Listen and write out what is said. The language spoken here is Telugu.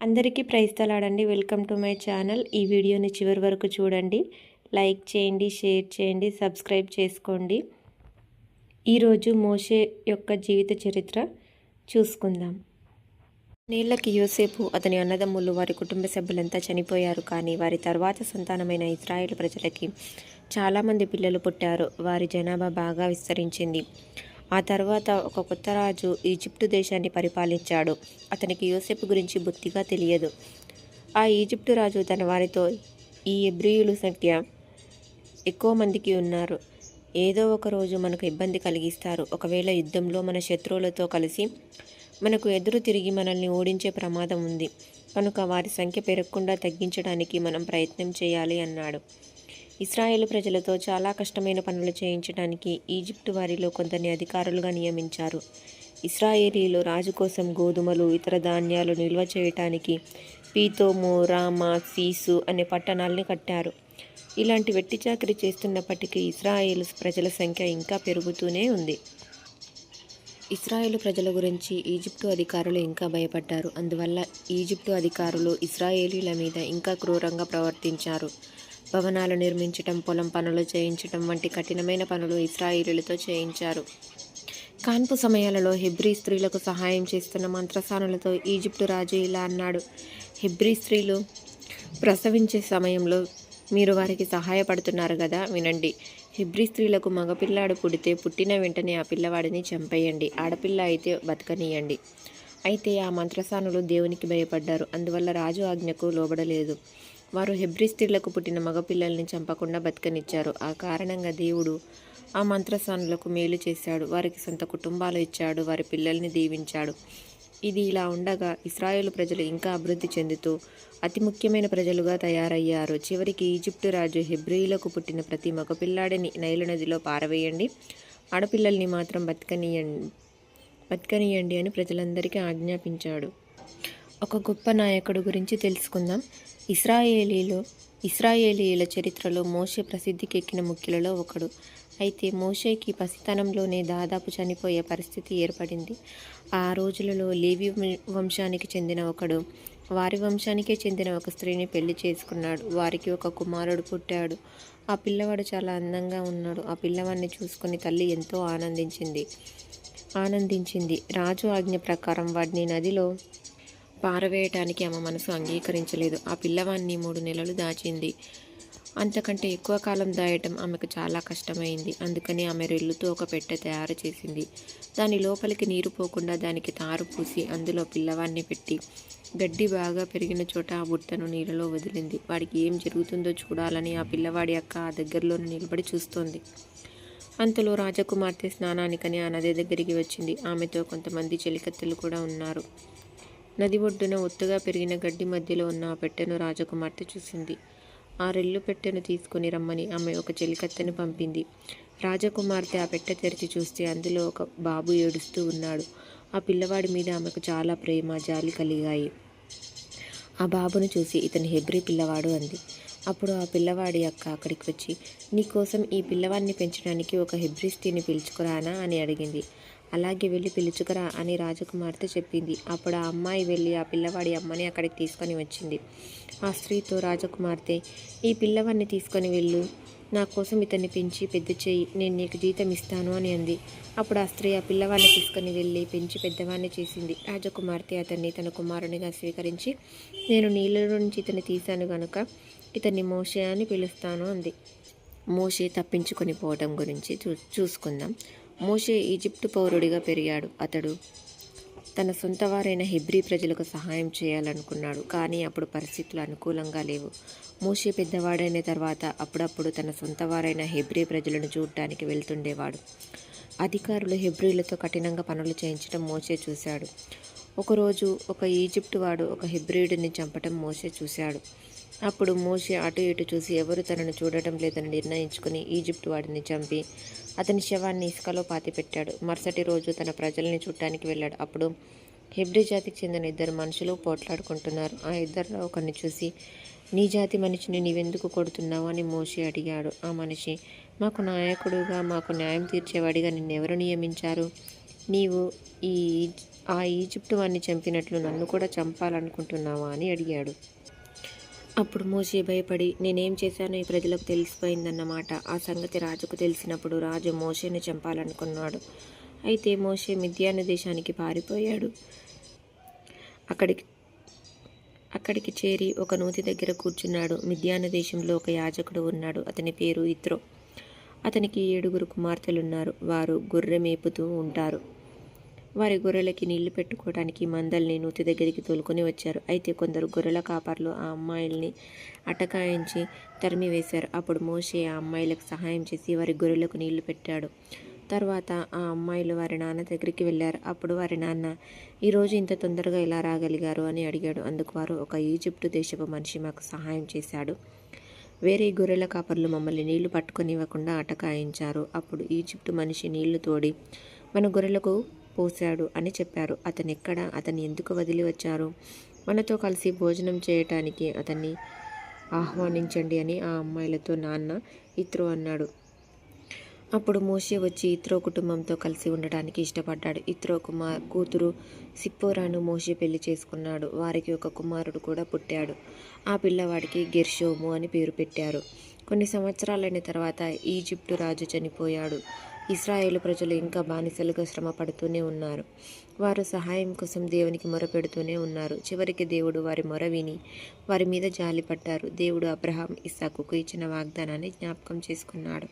అందరికీ ప్రైస్తలాడండి వెల్కమ్ టు మై ఛానల్. ఈ వీడియోని చివరి వరకు చూడండి. లైక్ చేయండి షేర్ చేయండి సబ్స్క్రైబ్ చేసుకోండి. ఈరోజు మోషే యొక్క జీవిత చరిత్ర చూసుకుందాం. నీళ్ళకి యోసేపు అతని అన్నదమ్ములు వారి కుటుంబ సభ్యులంతా చనిపోయారు. కానీ వారి తర్వాత సంతానమైన ఇస్రాయేల్ ప్రజలకి చాలామంది పిల్లలు పుట్టారు. వారి జనాభా బాగా విస్తరించింది. ఆ తర్వాత ఒక కొత్త రాజు ఈజిప్టు దేశాన్ని పరిపాలించాడు. అతనికి యూసెఫ్ గురించి బొత్తిగా తెలియదు. ఆ ఈజిప్టు రాజు తన వారితో ఈ ఎబ్రియుల సంఖ్య ఎక్కువ మందికి ఉన్నారు. ఏదో ఒక రోజు మనకు ఇబ్బంది కలిగిస్తారు. ఒకవేళ యుద్ధంలో మన శత్రువులతో కలిసి మనకు ఎదురు తిరిగి మనల్ని ఓడించే ప్రమాదం ఉంది. కనుక వారి సంఖ్య పెరగకుండా తగ్గించడానికి మనం ప్రయత్నం చేయాలి అన్నాడు. ఇస్రాయేల్ ప్రజలతో చాలా కష్టమైన పనులు చేయించడానికి ఈజిప్టు వారిలో కొందరిని అధికారులుగా నియమించారు. ఇస్రాయేలీలు రాజు కోసం గోధుమలు ఇతర ధాన్యాలు నిల్వ చేయటానికి పీతోము రామా సీసు అనే పట్టణాల్ని కట్టారు. ఇలాంటి వెట్టి చాకరి చేస్తున్నప్పటికీ ఇస్రాయేల్ ప్రజల సంఖ్య ఇంకా పెరుగుతూనే ఉంది. ఇస్రాయేల్ ప్రజల గురించి ఈజిప్టు అధికారులు ఇంకా భయపడ్డారు. అందువల్ల ఈజిప్టు అధికారులు ఇస్రాయేలీల మీద ఇంకా క్రూరంగా ప్రవర్తించారు. భవనాలు నిర్మించటం పొలం పనులు చేయించటం వంటి కఠినమైన పనులు ఇస్రాయేలీలతో చేయించారు. కాన్పు సమయాలలో హెబ్రీ స్త్రీలకు సహాయం చేస్తున్న మంత్రసానులతో ఈజిప్టు రాజు ఇలా అన్నాడు. హెబ్రీ స్త్రీలు ప్రసవించే సమయంలో మీరు వారికి సహాయపడుతున్నారు కదా వినండి. హెబ్రీ స్త్రీలకు మగపిల్లాడు పుడితే పుట్టిన వెంటనే ఆ పిల్లవాడిని చంపేయండి. ఆడపిల్ల అయితే బతకనీయండి. అయితే ఆ మంత్రసానులు దేవునికి భయపడ్డారు. అందువల్ల రాజు ఆజ్ఞకు లోబడలేదు. వారు హెబ్రీ స్త్రీలకు పుట్టిన మగపిల్లల్ని చంపకుండా బతకనిచ్చారు. ఆ కారణంగా దేవుడు ఆ మంత్రస్వానులకు మేలు చేశాడు. వారికి సొంత కుటుంబాలు ఇచ్చాడు. వారి పిల్లల్ని దీవించాడు. ఇది ఇలా ఉండగా ఇస్రాయేల్ ప్రజలు ఇంకా అభివృద్ధి చెందుతూ అతి ముఖ్యమైన ప్రజలుగా తయారయ్యారు. చివరికి ఈజిప్టు రాజు హెబ్రియులకు పుట్టిన ప్రతి మగపిల్లాడిని నైలు నదిలో పారవేయండి. ఆడపిల్లల్ని మాత్రం బతకనీయండి. బతకనీయండి అని ప్రజలందరికీ ఆజ్ఞాపించాడు. ఒక గొప్ప నాయకుడు గురించి తెలుసుకుందాం. ఇస్రాయేలీలో ఇస్రాయేలీల చరిత్రలో మోషే ప్రసిద్ధికెక్కిన ముఖ్యులలో ఒకడు. అయితే మోషేకి పసితనంలోనే దాదాపు చనిపోయే పరిస్థితి ఏర్పడింది. ఆ రోజులలో లేవి వంశానికి చెందిన ఒకడు వారి వంశానికే చెందిన ఒక స్త్రీని పెళ్ళి చేసుకున్నాడు. వారికి ఒక కుమారుడు పుట్టాడు. ఆ పిల్లవాడు చాలా అందంగా ఉన్నాడు. ఆ పిల్లవాడిని చూసుకుని తల్లి ఎంతో ఆనందించింది. ఆనందించింది. రాజు ఆజ్ఞ ప్రకారం వాడిని నదిలో పారవేయటానికి ఆమె మనసు అంగీకరించలేదు. ఆ పిల్లవాడిని మూడు నెలలు దాచింది. అంతకంటే ఎక్కువ కాలం దాయటం ఆమెకు చాలా కష్టమైంది. అందుకని ఆమె రెల్లుతో ఒక పెట్టె తయారు చేసింది. దాని లోపలికి నీరు పోకుండా దానికి తారు పూసి అందులో పిల్లవాడిని పెట్టి గడ్డి బాగా పెరిగిన చోట ఆ బుట్టను నీళ్ళలో వదిలింది. వాడికి ఏం జరుగుతుందో చూడాలని ఆ పిల్లవాడి అక్క ఆ దగ్గరలోనే నిలబడి చూస్తోంది. అంతలో రాజకుమార్తె స్నానానికని ఆ నది దగ్గరికి వచ్చింది. ఆమెతో కొంతమంది చెలికత్తెలు కూడా ఉన్నారు. నది ఒడ్డున ఒత్తుగా పెరిగిన గడ్డి మధ్యలో ఉన్న ఆ పెట్టెను రాజకుమార్తె చూసింది. ఆ రెల్లు పెట్టెను తీసుకుని రమ్మని ఆమె ఒక చెలికత్తెను పంపింది. రాజకుమార్తె ఆ పెట్టె తెరిచి చూస్తే అందులో ఒక బాబు ఏడుస్తూ ఉన్నాడు. ఆ పిల్లవాడి మీద ఆమెకు చాలా ప్రేమ జాలి కలిగాయి. ఆ బాబును చూసి ఇతని హెబ్రి పిల్లవాడు అంది. అప్పుడు ఆ పిల్లవాడి అక్క అక్కడికి వచ్చి నీకోసం ఈ పిల్లవాడిని పెంచడానికి ఒక హెబ్రిస్టీని పిలుచుకురానా? అని అడిగింది. అలాగే వెళ్ళి పిలుచుకురా అని రాజకుమార్తె చెప్పింది. అప్పుడు ఆ అమ్మాయి వెళ్ళి ఆ పిల్లవాడి అమ్మని అక్కడికి తీసుకొని వచ్చింది. ఆ స్త్రీతో రాజకుమార్తె ఈ పిల్లవాడిని తీసుకొని వెళ్ళు. నా కోసం ఇతన్ని పెంచి పెద్ద చేయి. నేను నీకు జీతం ఇస్తాను అని అంది. అప్పుడు ఆ స్త్రీ ఆ పిల్లవాడిని తీసుకొని వెళ్ళి పెంచి పెద్దవాడిని చేసింది. రాజకుమార్తె అతన్ని తన కుమారునిగా స్వీకరించి నేను నీళ్ళ నుంచి ఇతన్ని తీశాను గనుక ఇతన్ని మోషే అని పిలుస్తాను అంది. మోషే తప్పించుకొని పోవడం గురించి చూ చూసుకుందాం. మోషే ఈజిప్టు పౌరుడిగా పెరిగాడు. అతడు తన సొంత వారైన హెబ్రీ ప్రజలకు సహాయం చేయాలనుకున్నాడు కానీ అప్పుడు పరిస్థితులు అనుకూలంగా లేవు. మోషే పెద్దవాడైన తర్వాత అప్పుడప్పుడు తన సొంత వారైన హెబ్రీ ప్రజలను చూడటానికి వెళ్తుండేవాడు. అధికారులు హెబ్రీలతో కఠినంగా పనులు చేయించడం మోసే చూశాడు. ఒకరోజు ఒక ఈజిప్టు వాడు ఒక హెబ్రియుడిని చంపటం మోసే చూశాడు. అప్పుడు మోషే అటు ఇటు చూసి ఎవరు తనను చూడటం లేదని నిర్ణయించుకుని ఈజిప్టు వాడిని చంపి అతని శవాన్ని ఇసుకలో పాతిపెట్టాడు మరుసటి రోజు తన ప్రజల్ని చూడటానికి వెళ్ళాడు. అప్పుడు హెబ్రి జాతికి చెందిన ఇద్దరు మనుషులు పోట్లాడుకుంటున్నారు. ఆ ఇద్దరిలో ఒకరిని చూసి నీ జాతి మనిషిని నీవెందుకు కొడుతున్నావు? అని మోషి అడిగాడు. ఆ మనిషి మాకు నాయకుడుగా మాకు న్యాయం తీర్చేవాడిగా నిన్నెవరు నియమించారు? నీవు ఈ ఆ ఈజిప్టు వాడిని చంపినట్లు నన్ను కూడా చంపాలనుకుంటున్నావా? అని అడిగాడు. అప్పుడు మోషే భయపడి నేనేం చేశానో ఈ ప్రజలకు తెలిసిపోయిందన్నమాట. ఆ సంగతి రాజుకు తెలిసినప్పుడు రాజు మోషేని చంపాలనుకున్నాడు. అయితే మోషే మిద్యాన దేశానికి పారిపోయాడు. అక్కడికి అక్కడికి చేరి ఒక నూతి దగ్గర కూర్చున్నాడు. మిద్యాన దేశంలో ఒక యాజకుడు ఉన్నాడు. అతని పేరు ఇత్రో. అతనికి ఏడుగురు కుమార్తెలున్నారు. వారు గొర్రె మేపుతూ ఉంటారు. వారి గొర్రెలకి నీళ్ళు పెట్టుకోవడానికి మందల్ని నూతి దగ్గరికి తోలుకొని వచ్చారు. అయితే కొందరు గొర్రెల కాపర్లు ఆ అమ్మాయిల్ని అటకాయించి తరిమి వేశారు. అప్పుడు మోషే ఆ అమ్మాయిలకు సహాయం చేసి వారి గొర్రెలకు నీళ్ళు పెట్టాడు. తర్వాత ఆ అమ్మాయిలు వారి నాన్న దగ్గరికి వెళ్ళారు. అప్పుడు వారి నాన్న ఈరోజు ఇంత తొందరగా ఎలా రాగలిగారు? అని అడిగాడు. అందుకు వారు ఒక ఈజిప్టు దేశపు మనిషి మాకు సహాయం చేశాడు. వేరే గొర్రెల కాపర్లు మమ్మల్ని నీళ్ళు పట్టుకొనివ్వకుండా అటకాయించారు. అప్పుడు ఈజిప్టు మనిషి నీళ్ళు తోడి మన గొర్రెలకు పోశాడు అని చెప్పారు. అతను ఎక్కడ అతన్ని ఎందుకు వదిలి వచ్చారు? మనతో కలిసి భోజనం చేయటానికి అతన్ని ఆహ్వానించండి అని ఆ అమ్మాయిలతో నాన్న ఇత్రో అన్నాడు. అప్పుడు మోషే వచ్చి ఇత్రో కుటుంబంతో కలిసి ఉండడానికి ఇష్టపడ్డాడు. ఇత్రో కుమార్ కూతురు సిప్పోరాను మోషే పెళ్ళి చేసుకున్నాడు. వారికి ఒక కుమారుడు కూడా పుట్టాడు. ఆ పిల్లవాడికి గెర్షోము అని పేరు పెట్టారు. కొన్ని సంవత్సరాలైన తర్వాత ఈజిప్టు రాజు చనిపోయాడు. ఇస్రాయేలు ప్రజలు ఇంకా బానిసలుగా శ్రమ పడుతూనే ఉన్నారు. వారు సహాయం కోసం దేవునికి మొరపెడుతూనే ఉన్నారు. చివరికి దేవుడు వారి మొర విని వారి మీద జాలి పడ్డారు దేవుడు అబ్రహాం ఇస్సాకుకు ఇచ్చిన వాగ్దానాన్ని జ్ఞాపకం చేసుకున్నాడు.